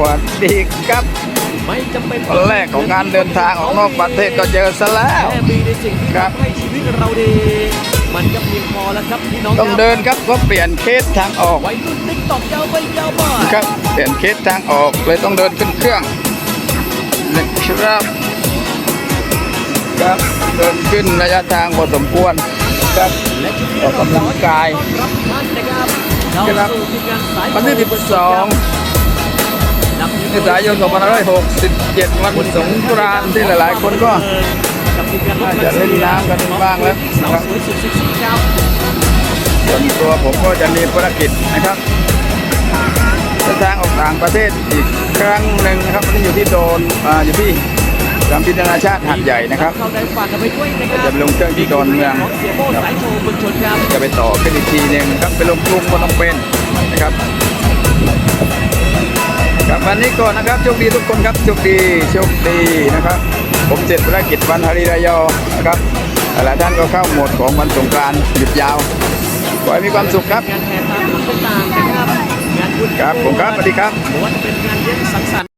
วัสดีครับ ไม่จำเป็นวันแรกของการเดินทางออกนอกประเทศก็เจอซะแล้วแค่มีในสิ่งที่ครับ ทำให้ชีวิตเราดี มันก็เพียงพอแล้วครับพี่น้องต้องเดินครับก็เปลี่ยนเคสทางออกวัยรุ่นติ๊กตอกยาวไปยาวมาครับเปลี่ยนเคสทางออกเลยต้องเดินขึ้นเครื่องนะครับครับเดินขึ้นระยะทางพอสมควรครับ และชุดนี้ออกกำลังกายต้อนรับท่านนะครับเข้าครับสู่ทีมงานสายวันที่12นำทีม เมษายน2567 วันสงกรานต์ที่หลาย ๆ คนก็กับทีมงานรถน่าจะเล่นน้ำกันบ้างแล้วสาวสวยสุดเซ็กซี่ครับส่วนตัวผมก็จะมีภารกิจนะครับเดินทางออกต่างประเทศอีกครั้งหนึ่งนะครับวันนี้อยู่ที่โดนอ่าอยู่ที่สนามบินนานาชาติหาดใหญ่นะครับจะไปลงเครื่องที่ดอนเมืองจะไปต่อขึ้นอีกทีหนึ่งครับไปลงกรุงพนมเปญนะครับ วันนี้ก่อนนะครับโชคดีทุกคนครับโชคดีโชคดีนะครับ ผมเสร็จภารกิจวันฮาริรายอนะครับหลายท่านก็เข้าโหมดของวันสงกรานต์หยุดยาวขอให้มีความสุขครับงานแห่ตามจุดต่างๆนะครับงานบุญครับผมครับสวัสดีครับหรือว่าจะเป็นงานเลี้ยงสังสรรค์